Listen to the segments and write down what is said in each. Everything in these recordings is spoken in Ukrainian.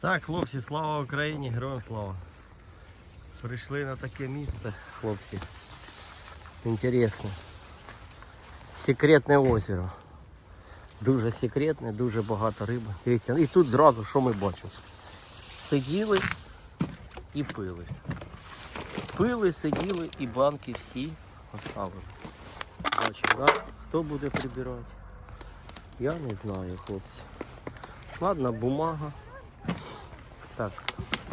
Так, хлопці, слава Україні, героям слава. Прийшли на таке місце, хлопці. Інтересно. Секретне озеро. Дуже секретне, дуже багато риби. Дивіться, і тут зразу що ми бачимо? Сиділи і пили. Пили, сиділи і банки всі оставили. Бачимо, да? Хто буде прибирати? Я не знаю, хлопці. Ладно, бумага. Так,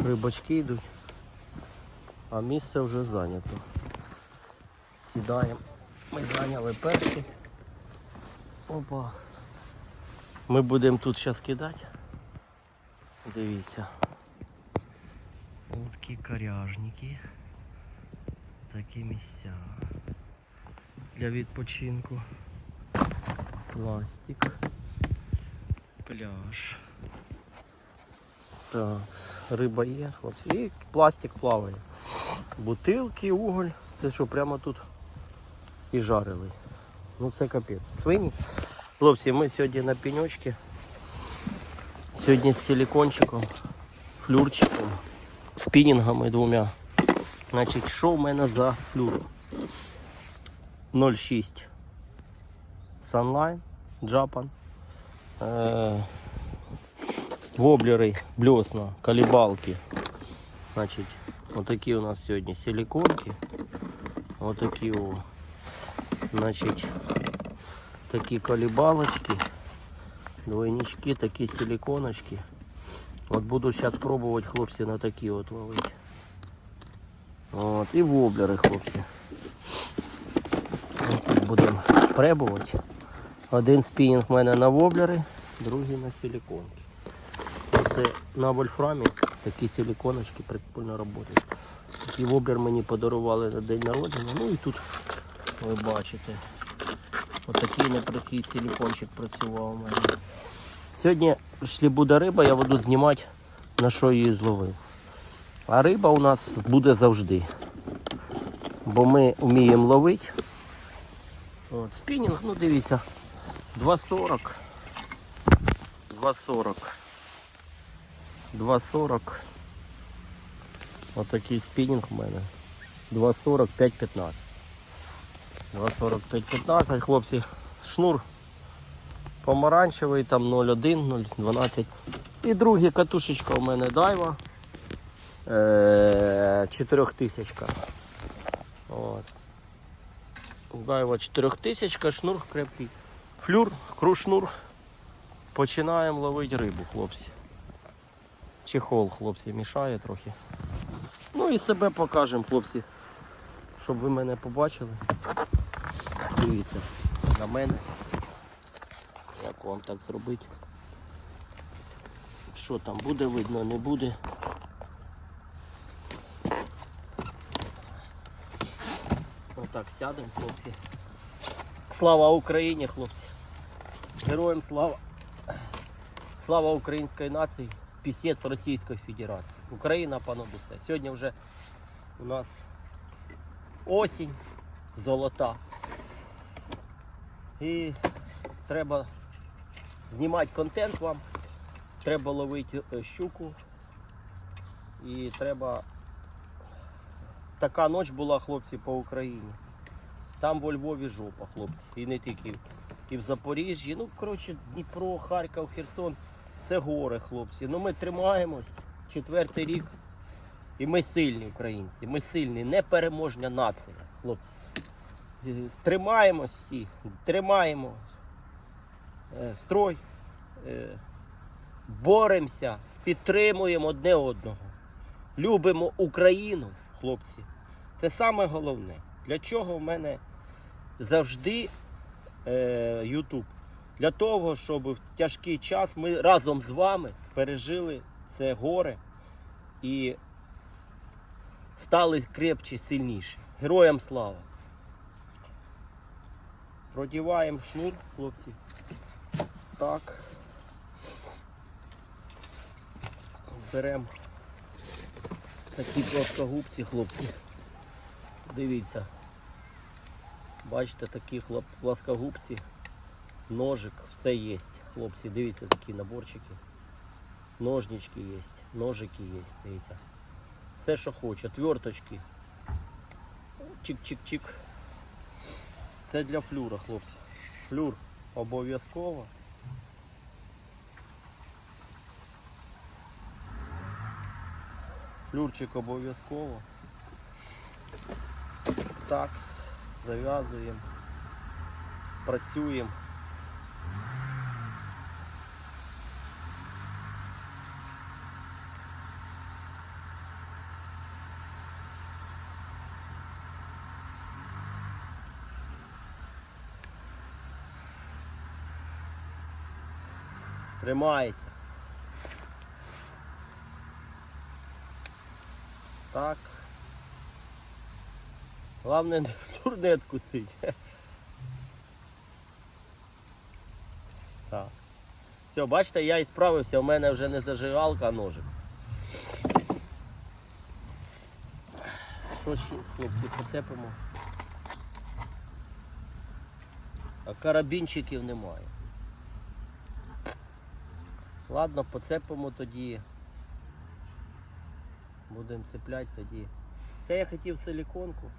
рибачки йдуть, а місце вже зайнято. Сідаємо. Ми зайняли перший. Опа. Ми будемо тут зараз кидати. Дивіться. Ось такі коряжники. Такі місця. Для відпочинку. Пластик. Пляж. Так, риба є, хлопці. І пластик плаває. Бутилки, уголь. Це що прямо тут і жарили. Ну це капець. Свині. Хлопці, ми сьогодні на пеньочці. Сьогодні з силикончиком, флюрчиком, спінінгами двома. Значить, що в мене за флюр? 0,6 Sunline, Japan. Е, воблери, блесна, колебалки. Значить, отакі у нас сьогодні силиконки. Отакі о. Значить, такі колебалочки, двойнички, такі силиконочки. От буду зараз пробувати хлопці на такі от ловити. От, і воблери, хлопці. От тут будемо пробувати. Один спінінг в мене на воблери, другий на силиконки. Це на вольфрамі такі силиконочки прикольно працюють. Такий воблер мені подарували на день народження. Ну і тут ви бачите. Отакий неприкий силикончик працював у мене. Сьогодні, якщо буде риба, я буду знімати, на що її зловив. А риба у нас буде завжди. Бо ми вміємо ловити. От, спінінг, ну дивіться, 2,40. 2,40. 2,40. Отакий спінінг у мене. 2,40, 5,15. 2,40, 5,15, хлопці. Шнур помаранчевий, там 0,1, 0,12. І друга катушечка у мене дайва. Е, 4000. От. Дайва 4000, шнур крепкий. Флюр, крушнур. Починаємо ловити рибу, хлопці. Чехол, хлопці, мішає трохи. Ну і себе покажемо, хлопці, щоб ви мене побачили. Дивіться на мене. Як вам так зробити? Що там буде видно, не буде. Отак сядемо, хлопці. Слава Україні, хлопці! Героям слава! Слава української нації, пісець Російської Федерації. Україна понад усе. Сьогодні вже у нас осінь золота. І треба знімати контент вам, треба ловити е, щуку. І треба. Така ніч була, хлопці, по Україні. Там во Львові жопа, хлопці. І не тільки. І в Запоріжжі. Ну, коротше, Дніпро, Харків, Херсон. Це гори, хлопці. Ну ми тримаємось четвертий рік. І ми сильні українці. Ми сильні, непереможня нація, хлопці. Е, Тримаємось всі, тримаємо е, строй, е, боремося, підтримуємо одне одного. Любимо Україну, хлопці. Це саме головне. Для чого в мене завжди е, YouTube? Для того, щоб в тяжкий час ми разом з вами пережили це горе і стали крепче, сильніші. Героям слава! Продіваємо шнур, хлопці. Так. Беремо такі плоскогубці, хлопці. Дивіться. Бачите, такі плоскогубці, ножик, все є. Хлопці, дивіться такі наборчики. Ножнички є, ножики є, дивіться. Все, що хоче, тверточки. Чик-чик-чик. Це для флюра, хлопці. Флюр обов'язково. Флюрчик обов'язково. Такс, зав'язуємо, працюємо. Тримається. Так. Главное не турнет кусить. Так. Все, бачите, я і справився, у мене вже не зажигалка, а ножик. Що ще, хлопці, поцепимо? А карабінчиків немає. Ладно, поцепимо тоді. Будемо цепляти тоді. Та я хотів силіконку.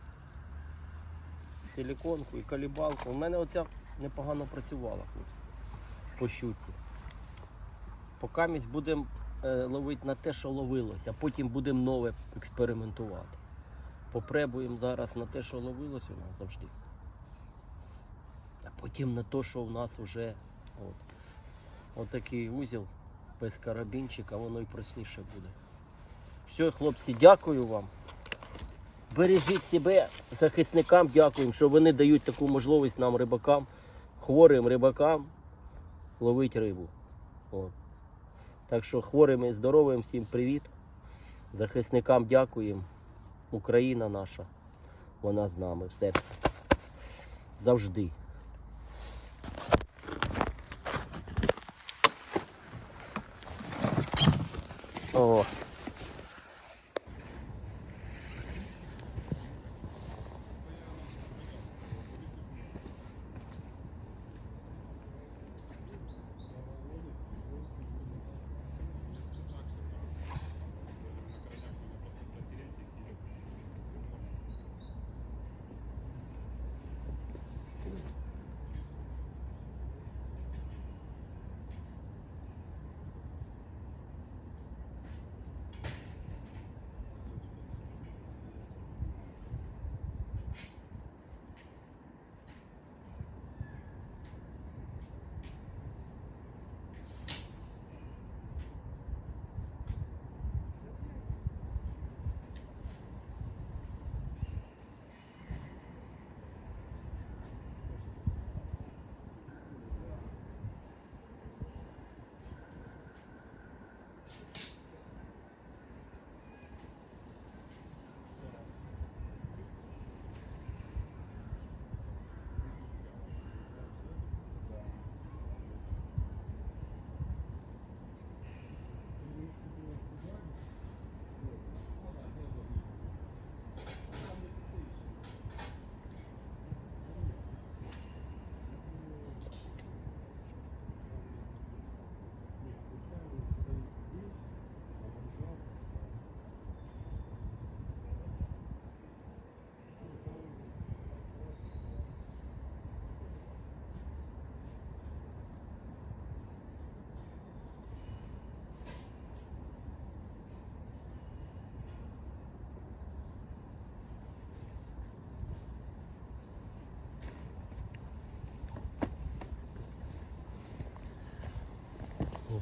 Силіконку і калібалку. У мене оця непогано працювала, хлопці. По щуці. Покамість будемо е, ловити на те, що ловилося, а потім будемо нове експериментувати. Попребуємо зараз на те, що ловилось у нас завжди. А потім на те, що у нас вже от, отакий узіл без карабінчика, воно і простіше буде. Все, хлопці, дякую вам. Бережіть себе, захисникам дякуємо, що вони дають таку можливість нам, рибакам, хворим рибакам, ловити рибу. От. Так що хворим і здоровим всім привіт. Захисникам дякуємо. Україна наша, вона з нами в серці. Завжди. О.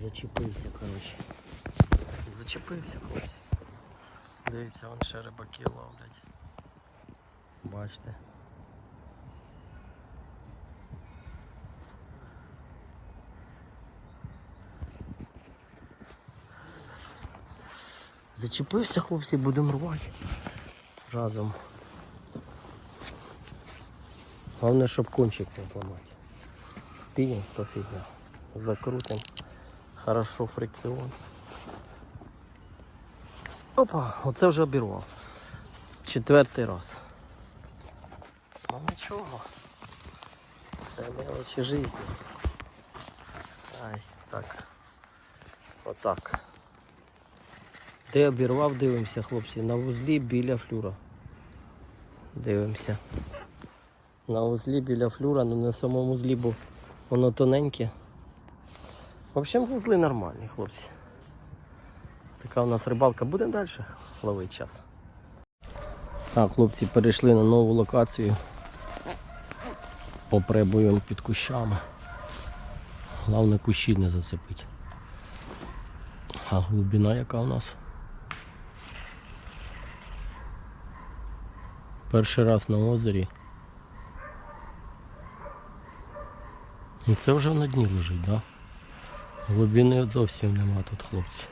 Зачепився, коротше. Зачепився, хлопці. Дивіться, вон ще рибаки ловлять. Бачите. Зачепився, хлопці, будемо рвати. Разом. Головне, щоб кончик не зламати. Спінінг то фігня. Закрутим. Хорошо фрикціон. Опа, оце вже обірвав. Четвертий раз. Ну нічого. Це мелочі житті. Ай, так. Отак. Де обірвав, дивимося, хлопці. На вузлі біля флюра. Дивимося. На вузлі біля флюра, ну на самому вузлі, бо воно тоненьке. В общем, вузли нормальні, хлопці. Така у нас рибалка. Будемо далі ловити час. Так, хлопці перейшли на нову локацію. Попребуємо під кущами. Головне кущі не зацепить. А глибина яка у нас? Перший раз на озері. І це вже на дні лежить, так? Да? Глибини зовсім нема тут, хлопці.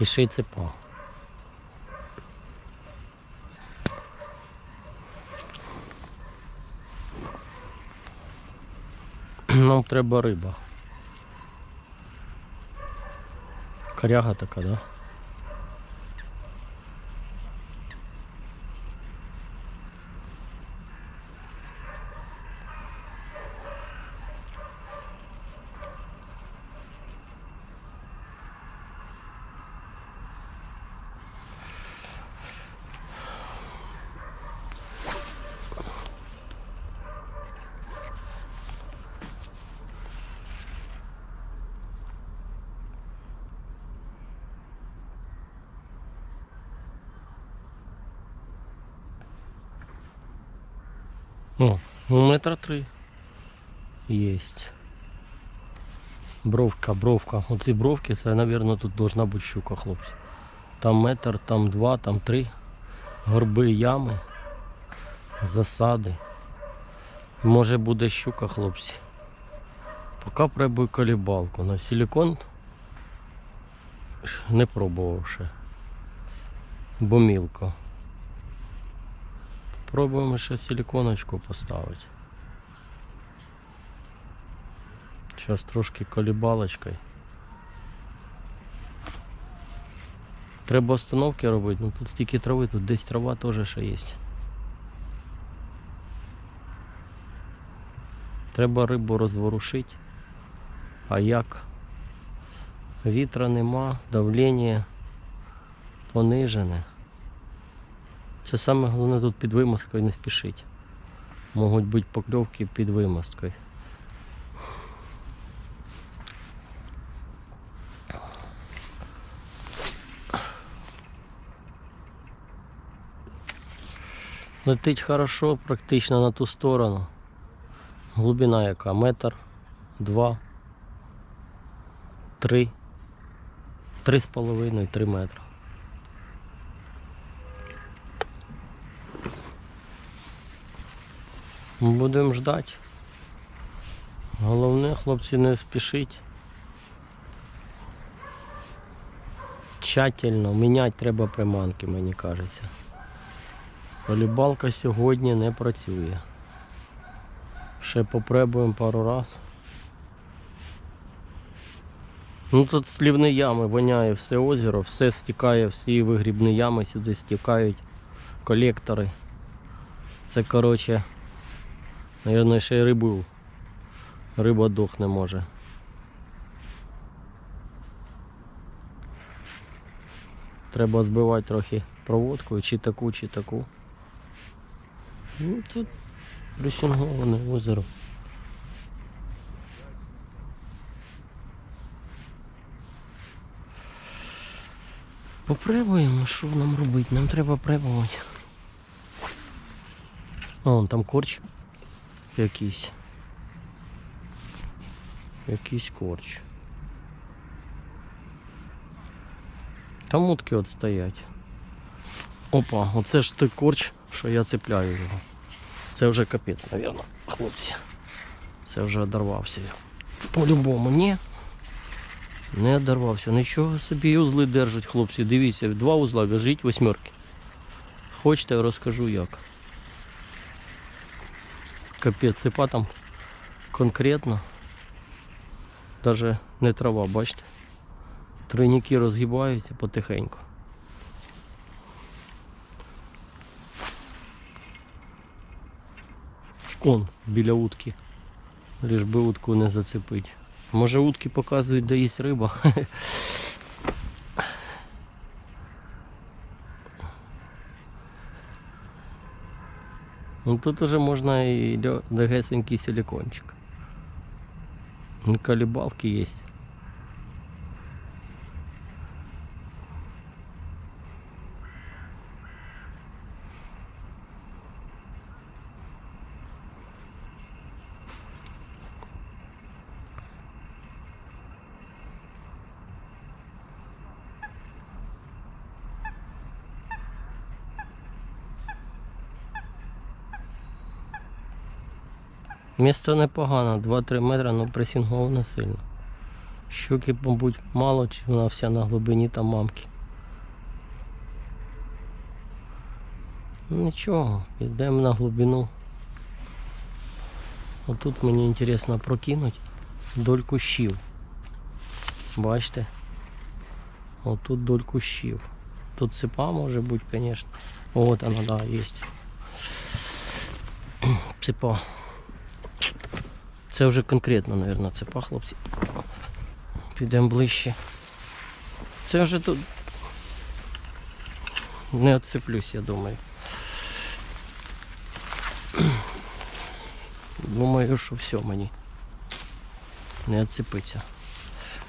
І ще й цепа. Нам треба риба. Коряга така, да? Ну метра три. Есть. Бровка, бровка. Оці бровки, це, мабуть, тут должна бути щука, хлопці. Там метр, там два, там три. Горби, ями, засади. Може буде щука, хлопці. Поки пробую колібалку. На силикон не пробував ще. Бо мілко. Пробуємо ще силиконочку поставити. Зараз трошки колібалочкою. Треба остановки робити, ну тут стільки трави, тут десь трава теж ще є. Треба рибу розворушити. А як? Вітра нема, давлення понижене. Це саме головне тут під вимосткою не спішить. Можуть бути покльовки під вимосткою. Летить хорошо, практично на ту сторону. Глибина яка? Метр, два, три, три з половиною, три метри. Будемо ждати. Головне, хлопці, не спішіть. Тщательно міняти треба приманки, мені кажеться. Волейбалка сьогодні не працює. Ще попробуємо пару раз. Ну тут слівні ями воняє все озеро, все стікає, всі вигрібні ями сюди стікають, колектори. Це коротше, Наверное, ще й рибу. Риба дохне може. Треба збивати трохи проводку, чи таку, чи таку. Ну, тут плюсінговане озеро. Попробуємо, що нам робити? Нам треба пробувати. О, там корч якийсь. Якийсь корч. Там утки от стоять. Опа, оце ж той корч, що я цепляю його. Це вже капець, мабуть, хлопці. Це вже одорвався. По-любому, ні. Не одорвався. Нічого собі узли держать, хлопці. Дивіться, два узла в'яжіть восьмерки. Хочете, розкажу як. Капець, цепа там конкретно. Даже не трава, бачите? Тройники розгибаються потихеньку. Он біля утки. Лиш би утку не зацепить. Може утки показують, де є риба. Ну тут уже можна і легесенький силикончик. Ну, Колебалки есть. Місто непогано, 2-3 метри, але пресінговано сильно. Щуки, мабуть, мало, чи вона вся на глибині там мамки. Ну нічого, йдемо на глибину. Отут мені інтересно прокинути вдоль кущів. Бачите? Отут вдоль кущів. Тут цепа може бути, звісно. От вона, да, є. Цепа. Це вже конкретно, мабуть, це па, хлопці. Підемо ближче. Це вже тут не відсиплюсь, я думаю. Думаю, що все мені. Не відсипиться.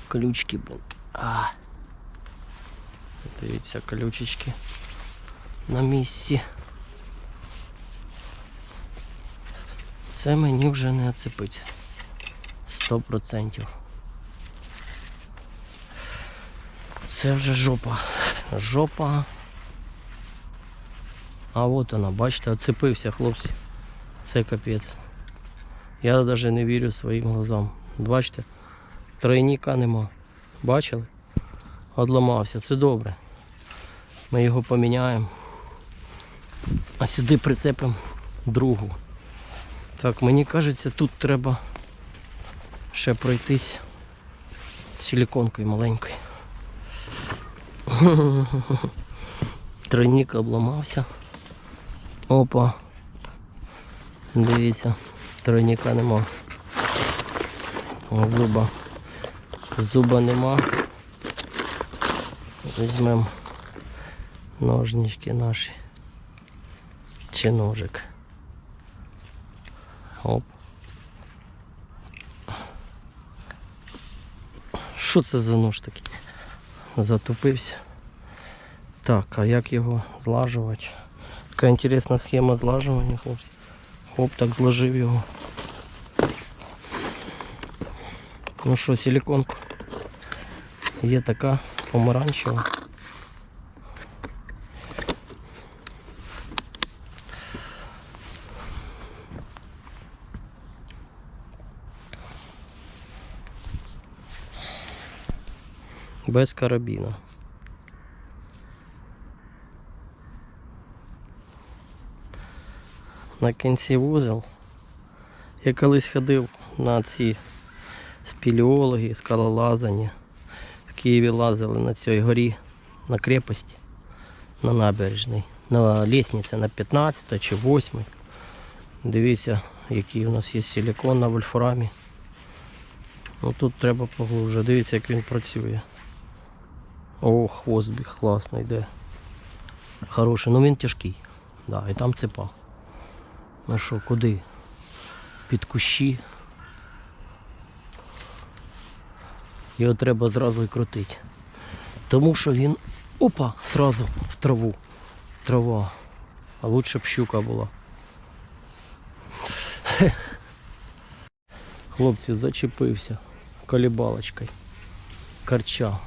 Ключки, блин. А. Дивіться, ключечки на місці. Це мені вже не відсипиться. 100%. Це вже жопа. Жопа. А от вона, бачите, оцепився хлопці. Це капець. Я навіть не вірю своїм глазам. Бачите? тройника нема. Бачили? Одламався. Це добре. Ми його поміняємо. А сюди прицепимо другу. Так, мені кажеться, тут треба ще пройтись силиконкою маленькою. Тройник обламався. Опа. Дивіться, тройника нема. Зуба. Зуба нема. Візьмемо ножнички наші. Чи ножик. Оп. Що це за нож такий? Затупився. Так, а як його злажувати? Така інтересна схема злажування, хлопці. Оп, так зложив його. Ну що, силиконку. Є така помаранчева. Без карабіна. На кінці вузол. Я колись ходив на ці спілеологи, скалолазання. В Києві лазили на цій горі на крепості, на набережній, на лестниці на 15 чи 8. Дивіться, який у нас є силикон на вольфрамі. Ну тут треба поглубже. Дивіться, як він працює. О, хвост біг класно йде. Хороший, ну він тяжкий. Да, і там цепа. Ну що, куди? Під кущі. Його треба зразу і крутити. Тому що він опа, сразу в траву. Трава. А лучше б щука була. Хлопці, зачепився колібалочкою. Карча.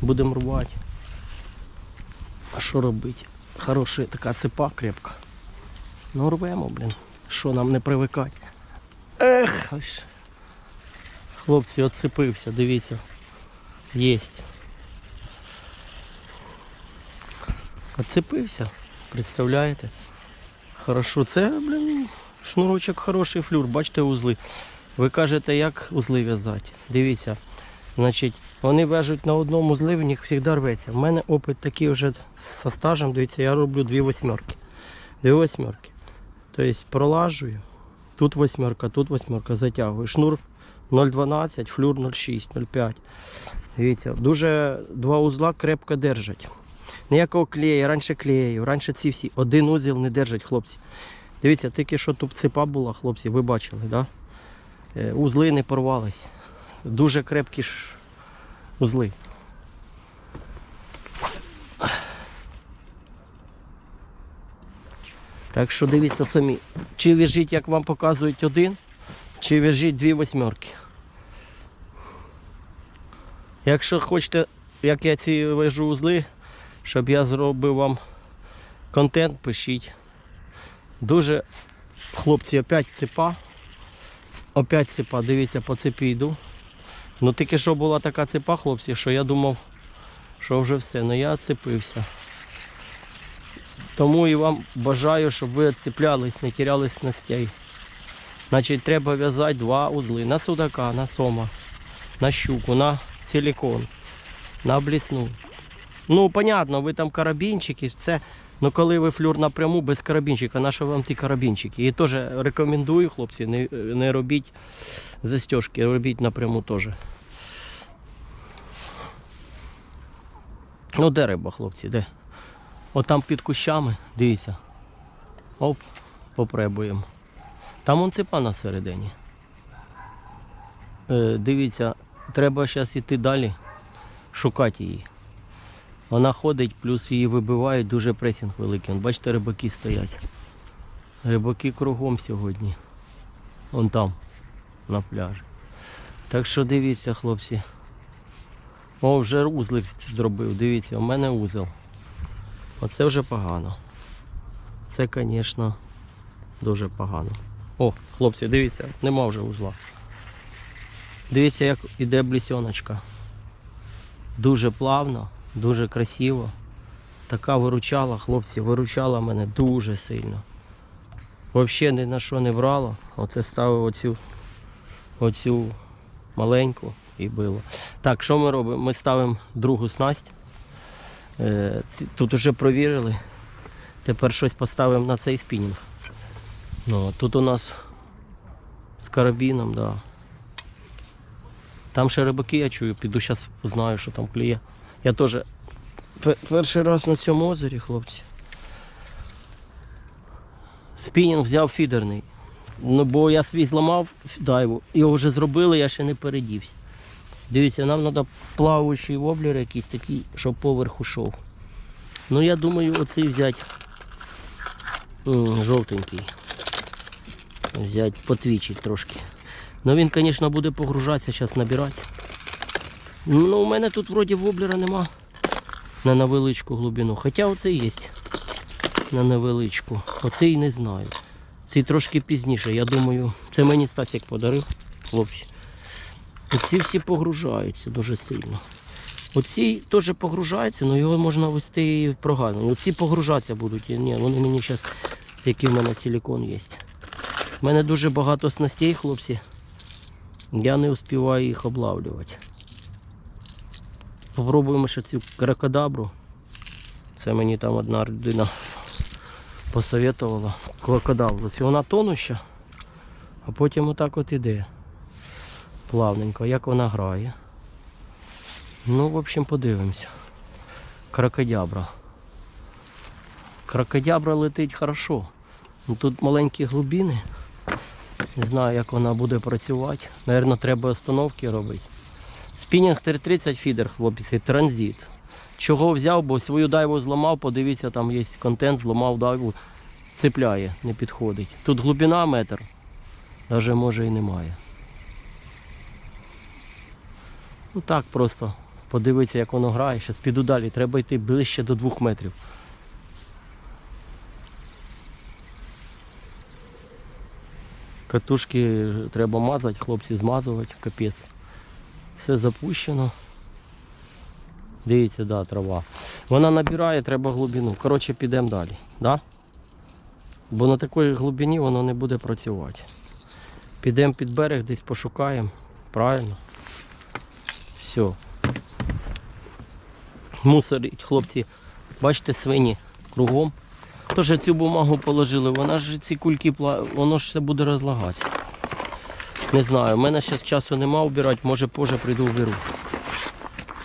Будемо рвати. А що робити? Хороша така цепа крепка. Ну рвемо, блін. Що нам не привикати? Ех, ось. Хлопці, отцепився, дивіться. Єсть. Отцепився, представляєте? Хорошо, це, блін, шнурочок хороший флюр, бачите узли. Ви кажете, як узли в'язати. Дивіться. Значить, вони в'яжуть на одному зли, в них завжди рветься. У мене опит такий вже зі стажем, дивіться, я роблю дві восьмерки. Дві восьмерки. Тобто пролажую. Тут восьмерка, тут восьмерка, затягую. Шнур 0,12, флюр 0,6, 0,5. Дивіться, дуже два узла крепко держать. Ніякого клею, раніше клею, раніше ці всі. Один узіл не держать, хлопці. Дивіться, тільки що тут цепа була, хлопці, ви бачили, да? Е, узли не порвались. Дуже крепкі ж узли. Так що дивіться самі, чи в'яжіть, як вам показують один, чи в'яжіть дві восьмерки. Якщо хочете, як я ці вяжу узли, щоб я зробив вам контент, пишіть. Дуже, хлопці, опять цепа. Опять цепа, дивіться, по цепі йду. Ну тільки що була така цепа, хлопці, що я думав, що вже все. Ну я цепився. Тому і вам бажаю, щоб ви відцеплялись, не тіряли снастей. Значить, треба в'язати два узли на судака, на сома, на щуку, на силикон, на блісну. Ну, понятно, ви там карабінчики, це. Ну коли ви флюр напряму без карабінчика, на що вам ті карабінчики? І теж рекомендую, хлопці, не, не робіть застежки, робіть напряму теж. Ну де риба, хлопці, де? От там під кущами, дивіться. Оп, попребуємо. Там он цепа на середині. Е, дивіться, треба зараз йти далі, шукати її. Вона ходить, плюс її вибивають, дуже пресінг великий. Бачите, рибаки стоять. Рибаки кругом сьогодні. Вон там, на пляжі. Так що дивіться, хлопці. О, вже узлик зробив. Дивіться, у мене узел. Оце вже погано. Це, звісно, дуже погано. О, хлопці, дивіться, нема вже узла. Дивіться, як іде блісьоночка. Дуже плавно, дуже красиво. Така виручала, хлопці, виручала мене дуже сильно. Взагалі ні на що не брало. Оце ставив оцю, оцю маленьку і било. Так, що ми робимо? Ми ставимо другу снасть. Е, Тут вже провірили. Тепер щось поставимо на цей спінінг. Ну, тут у нас з карабіном, да. Там ще рибаки я чую, піду зараз знаю, що там клює. Я теж перший раз на цьому озері, хлопці. Спінінг взяв фідерний. Ну, бо я свій зламав дайву, його вже зробили, я ще не передівся. Дивіться, нам треба плаваючий воблер якийсь такий, щоб поверх ушов. Ну я думаю оцей взяти жовтенький. Взяти потвічить трошки. Ну він, звісно, буде погружатися, зараз набирати. Ну, у мене тут вроді воблера нема на невеличку глибину. Хоча оцей є на невеличку. Оцей не знаю. Цей трошки пізніше. Я думаю, це мені Стасик подарив, хлопці. Оці всі погружаються дуже сильно. Оці теж погружаються, але його можна вести і прогано. Оці погружатися будуть. Ні, вони мені зараз, який в мене силикон є. У мене дуже багато снастей, хлопці. Я не успіваю їх облавлювати. Попробуємо ще цю крокодабру. Це мені там одна людина посоветувала. Крокодабру. Це вона тонуща, а потім отак от іде. Плавненько, як вона грає. Ну, в общем, подивимося. Крокодябра. Крокодябра летить хорошо. Тут маленькі глибини. Не знаю, як вона буде працювати. Наверно, треба остановки робити. Спінінг 330 фідер, хлопці, транзит. Чого взяв, бо свою дайву зламав, подивіться, там є контент, зламав дайву, цепляє, не підходить. Тут глибина метр, навіть може і немає. Ну так просто подивитися, як воно грає. Зараз піду далі, треба йти ближче до двох метрів. Катушки треба мазати, хлопці змазувати, капець. Все запущено. Дивіться, да, трава. Вона набирає, треба глибину. Коротше, підемо далі. Да? Бо на такій глибині воно не буде працювати. Підемо під берег, десь пошукаємо. Правильно? Все. Мусорить, хлопці. Бачите, свині кругом. Тож цю бумагу положили, вона ж ці кульки, воно ж все буде розлагатися. Не знаю, в мене зараз часу нема вбирати, може позже прийду вберу.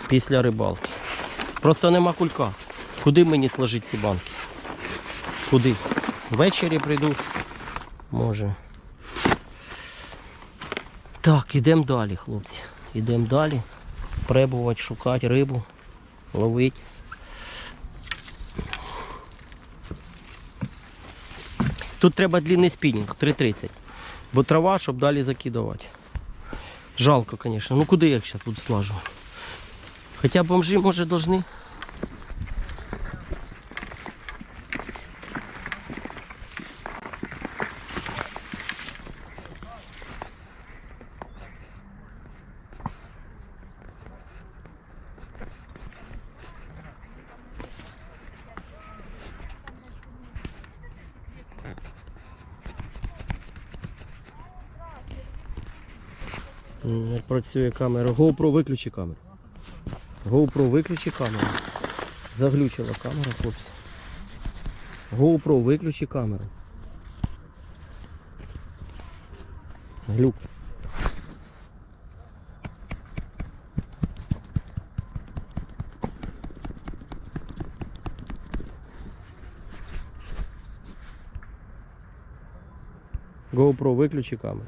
Після рибалки. Просто нема кулька. Куди мені сложити ці банки? Куди? Ввечері прийду. Може. Так, ідемо далі, хлопці. Ідемо далі. Пребувати, шукати рибу, ловити. Тут треба длинний спінінг, 3.30. Бо трава, щоб далі закидувати. Жалко, звісно. Ну куди я зараз буду слажувати? Хоча бомжі, може, должны. Не працює камера. GoPro виключи камеру. GoPro виключи камеру. Заглючила камера, хлопці. GoPro виключи камеру. Глюк. GoPro виключи камеру.